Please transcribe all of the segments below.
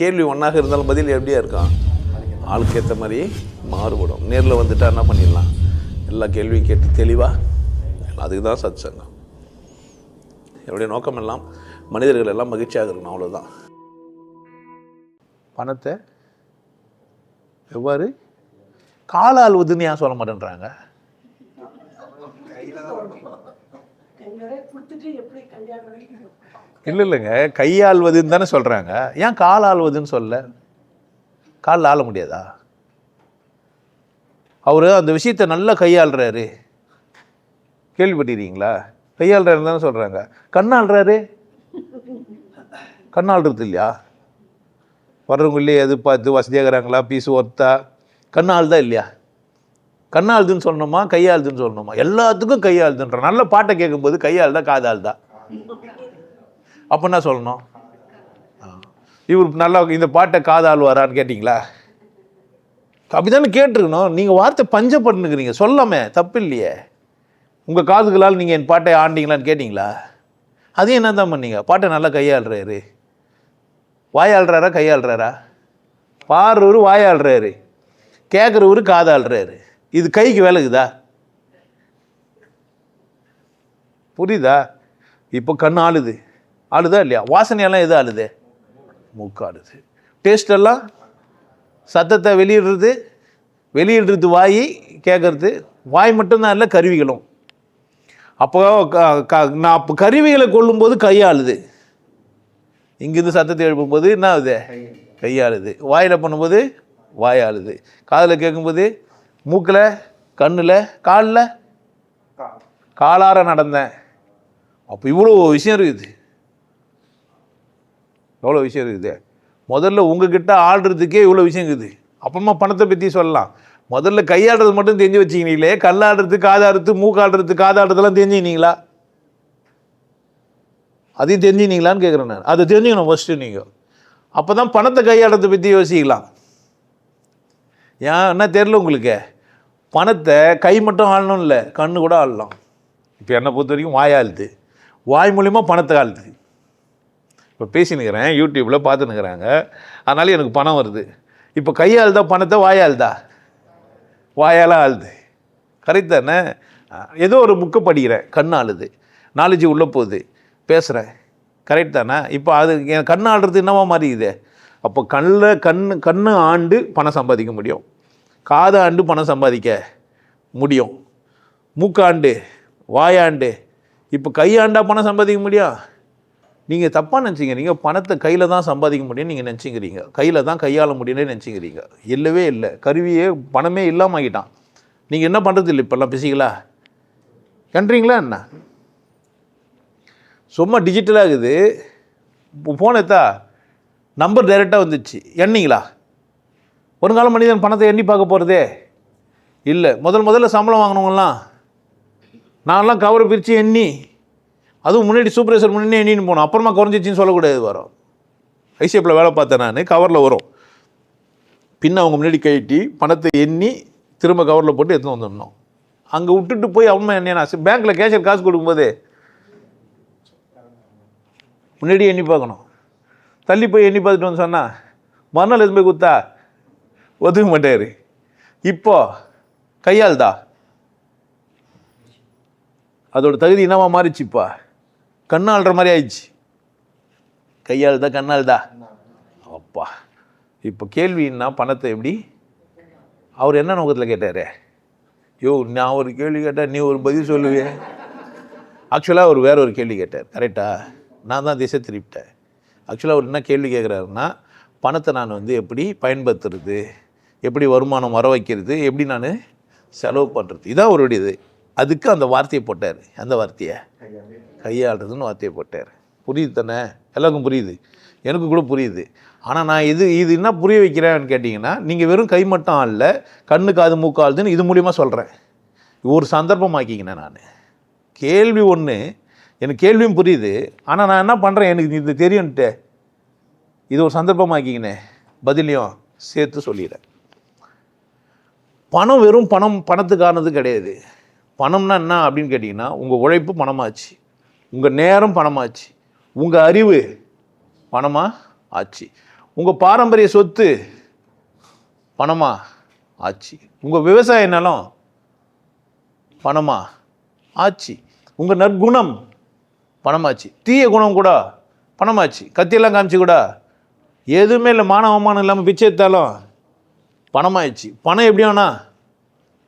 கேள்வி ஒன்றாக இருந்தாலும் பதில் எப்படியா இருக்கான் ஆளுக்கு ஏற்ற மாதிரி மாறுபடும். நேரில் வந்துட்டா என்ன பண்ணிடலாம்? எல்லா கேள்வியும் கேட்டு தெளிவாக அதுக்கு தான் சத் சங்கம் என்னுடைய நோக்கம் எல்லாம் மனிதர்கள் எல்லாம் மகிழ்ச்சியாக இருக்கணும் அவ்வளோதான் பணத்தை எவ்வாறு காலால் உதுமையாக சொல்ல மாட்டேன்றாங்க? இல்லை இல்லைங்க. கையாள்வதுன்னு தானே சொல்கிறாங்க ஏன் கால் ஆள்வதுன்னு சொல்ல? காலில் ஆள முடியாதா? அவர் அந்த விஷயத்தை நல்லா கையாளுறாரு. கேள்விப்பட்டிருக்கீங்களா? கையாளுறாருன்னு தானே சொல்கிறாங்க கண்ணாளுறாரு? கண்ணாளுறது இல்லையா? வர்றவங்களே எது பார்த்து வசதியாகிறாங்களா பீஸ் ஒர்த்தா கண்ணாளுதா இல்லையா? கண்ணாளுதுன்னு சொல்லணுமா கையாளுதுன்னு சொல்லணுமா? எல்லாத்துக்கும் கையாளுதுன்ற நல்ல பாட்டை கேட்கும்போது கையாளுதா தான் அப்போ என்ன சொல்லணும். ஆ. இவர் நல்லா இந்த பாட்டை காதாளுவாரான்னு கேட்டிங்களா? அப்படிதானே கேட்டிருக்கணும். நீங்கள் வார்த்தை பஞ்சப்பட்டுனுக்குறீங்க சொல்லாமே தப்பு இல்லையே உங்கள் காதுகளால் நீங்கள் என் பாட்டை ஆண்டீங்களான்னு கேட்டிங்களா? அதையும் என்ன தான் பண்ணீங்க? பாட்டை நல்லா கையாளுறாரு. வாயாளுறாரா கையாளுறாரா? பாடுறவரு வாயாளுறாரு. கேட்குறவரு காதாளுறாரு. இது கைக்கு விலகுதா? புரியுதா? இப்போ கண் ஆளுது. ஆளுதா இல்லையா? வாசனையெல்லாம் எது ஆளுது? மூக்கு ஆளுது டேஸ்ட் எல்லாம் சத்தத்தை வெளியிடுறது வெளியிடுறது வாய் கேட்கறது வாய் மட்டும்தான் இல்லை கருவிகளும். அப்போ நான் அப்போ கருவிகளை கொள்ளும்போது கையாளுது இங்கிருந்து சத்தத்தை எழுப்பும்போது என்ன ஆகுது? கையாளுது. வாயில் பண்ணும்போது வாயாளுது காதில் கேட்கும்போது மூக்கில் கண்ணில் காலில்? காலார நடந்தேன். அப்போ இவ்வளோ விஷயம் இருக்குது. எவ்வளோ விஷயம் இருக்குது? முதல்ல உங்ககிட்ட ஆடுறதுக்கே இவ்வளோ விஷயம் இருக்குது. அப்புறமா பணத்தை பற்றி சொல்லலாம். முதல்ல கையாடுறது மட்டும் தெரிஞ்சு வச்சுக்கினீங்களே கல்லாடுறது காதாடுறது மூக்காடுறது காதாடுறதுலாம் தெரிஞ்சுக்கினீங்களா? அதையும் தெரிஞ்சுக்கினீங்களான்னு கேட்குறேன் நான். அதை தெரிஞ்சுக்கணும் ஃபஸ்ட்டு நீங்கள் அப்போ தான் பணத்தை கையாடுறதை பற்றி யோசிக்கலாம். ஏன் என்ன தெரில உங்களுக்கு? பணத்தை கை மட்டும் ஆளணும் இல்லை கண்ணு கூட ஆளலாம். இப்போ என்னை பொறுத்த வரைக்கும் வாயாளுது வாய் மூலிமா பணத்தை ஆளுது. இப்போ பேசினுக்கிறேன் யூடியூப்பில் பார்த்துனுக்குறாங்க. அதனால எனக்கு பணம் வருது. இப்போ கையாளுதா பணத்தை வாயாளுதா வாயால் ஆளுது. கரெக்ட் தானே? ஏதோ ஒரு புக்கை படிக்கிறேன் கண் ஆளுது. நாலேஜ் உள்ளே போகுது. பேசுகிறேன் கரெக்ட் தானே? இப்போ அது என் கண் ஆடுறது என்னவா மாறிக்குது? அப்போ கண்ணில் கண் கண்ணு ஆண்டு பணம் சம்பாதிக்க முடியும். காது ஆண்டு பணம் சம்பாதிக்க முடியும். மூக்காண்டு வாயாண்டு. இப்போ கையாண்டா பணம் சம்பாதிக்க முடியும் நீங்கள் தப்பாக நினச்சிக்கிறீங்க பணத்தை கையில் தான் சம்பாதிக்க முடியும்னு நீங்கள் நினச்சிக்கிறீங்க கையில் தான் கையாள முடியும்னு நினச்சிக்கிறீங்க இல்லவே இல்லை. கருவியே பணமே இல்லாமல் ஆகிட்டான் நீங்கள் என்ன பண்ணுறது இல்லை இப்போல்லாம் பிசிக்கலா கன்றீங்களா என்ன? சும்மா டிஜிட்டலாக இருக்குது ஃபோன் எத்தா நம்பர் டைரெக்டாக வந்துச்சு. எண்ணிங்களா? ஒரு வருங்கால மனிதன் பணத்தை எண்ணி பார்க்க போகிறதே இல்லை. முதல் முதல்ல சம்பளம் வாங்கினவங்களாம் நான்லாம் கவரை பிரித்து எண்ணி அதுவும் முன்னாடி சூப்பர்வைசர் முன்னாடி எண்ணின்னு போனோம். அப்புறமா குறைஞ்சிச்சின்னு சொல்லக்கூடாது வரும். ஐசிஎஃப்பில் வேலை பார்த்தேன் நான் கவரில் வரும். பின்ன அவங்க முன்னாடி கழட்டி பணத்தை எண்ணி திரும்ப கவரில் போட்டு எடுத்துன்னு வந்துடணும். அங்கே விட்டுட்டு போய் அம்மா என்ன பேங்க்கில் கேஷர் காசு கொடுக்கும்போது முன்னாடி எண்ணி பார்க்கணும். தள்ளி போய் எண்ணி பார்த்துட்டு வந்து சொன்னால் மறுநாள் எதுவும் போய் கொடுத்தா ஒதுக்க மாட்டார். இப்போ கையாள்தா? அதோட தகுதி என்னவா மாறிச்சுப்பா கண்ணாள்ற மாதிரி ஆயிடுச்சு. கையாள்தா கண்ணாள்தா? அப்பா. இப்போ கேள்வின்னா பணத்தை எப்படி? அவர் என்ன நோக்கத்தில் கேட்டார்? யோ நான் ஒரு கேள்வி கேட்டால் நீ ஒரு பதில் சொல்லுவே ஆக்சுவலாக அவர் வேற ஒரு கேள்வி கேட்டார். கரெக்டாக நான் தான் திசை திருப்பிட்டேன். ஆக்சுவலாக அவர் என்ன கேள்வி கேட்குறாருன்னா பணத்தை நான் வந்து எப்படி பயன்படுத்துறது? எப்படி வருமானம் வர வைக்கிறது எப்படி நான் செலவு பண்ணுறது இதான் அவருடைய இது அதுக்கு அந்த வார்த்தையை போட்டார். அந்த வார்த்தையை? கையாளுறதுன்னு வார்த்தையை போட்டார். புரியுது தானே? எல்லாருக்கும் புரியுது. எனக்கு கூட புரியுது. ஆனால் நான் இது இது என்ன புரிய வைக்கிறேன்னு கேட்டிங்கன்னா நீங்கள் வெறும் கை மட்டும் ஆளல கண்ணு காது மூக்காளுதுன்னு இது மூலியமாக சொல்கிறேன் ஒரு சந்தர்ப்பமாக்கிக்கினேன் நான். கேள்வி ஒன்று எனக்கு கேள்வியும் புரியுது. ஆனால் நான் என்ன பண்ணுறேன் எனக்கு இது தெரியும்ட்டு. இது ஒரு சந்தர்ப்பமாக்கிக்கினேன். பதிலையும் சேர்த்து சொல்லிடுறேன். பணம் வெறும் பணம் பணத்துக்கானது கிடையாது. பணம்னா என்ன அப்படின்னு கேட்டிங்கன்னா உங்கள் உழைப்பு பணமாச்சு. உங்கள் நேரம் பணமாச்சு. உங்கள் அறிவு பணமாக ஆச்சு. உங்கள் பாரம்பரிய சொத்து பணமா ஆச்சு. உங்கள் விவசாய நிலம் பணமாக ஆச்சு. உங்கள் நற்குணம் பணமாச்சு. தீய குணம் கூட பணமாச்சு. கத்தியெல்லாம் காமிச்சு கூட எதுவுமே இல்லை. மான அவமானம் இல்லாமல் பிச்சை எடுத்தாலும் பணமாயிடுச்சு. பணம் எப்படியாண்ணா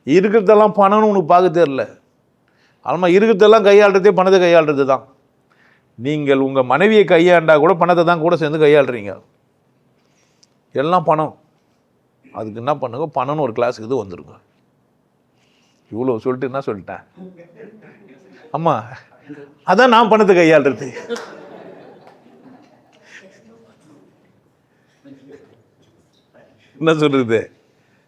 இருக்கிறதெல்லாம் பணம்னு உனக்கு பார்க்க தெரில ஆனால் இருக்கிறதெல்லாம் கையாளுறதே பணத்தை கையாளுறது தான் நீங்கள் உங்கள் மனைவியை கையாண்டா கூட பணத்தை தான் கூட சேர்ந்து கையாளுறீங்க. எல்லாம் பணம். அதுக்கு என்ன பண்ணுங்க? பணம்னு ஒரு கிளாஸுக்கு இது வந்துருங்க. இவ்வளோ சொல்லிட்டு என்ன சொல்லிட்டேன்? ஆமாம் அதான் நான் பணத்தை கையாளுறது. என்ன சொல்கிறது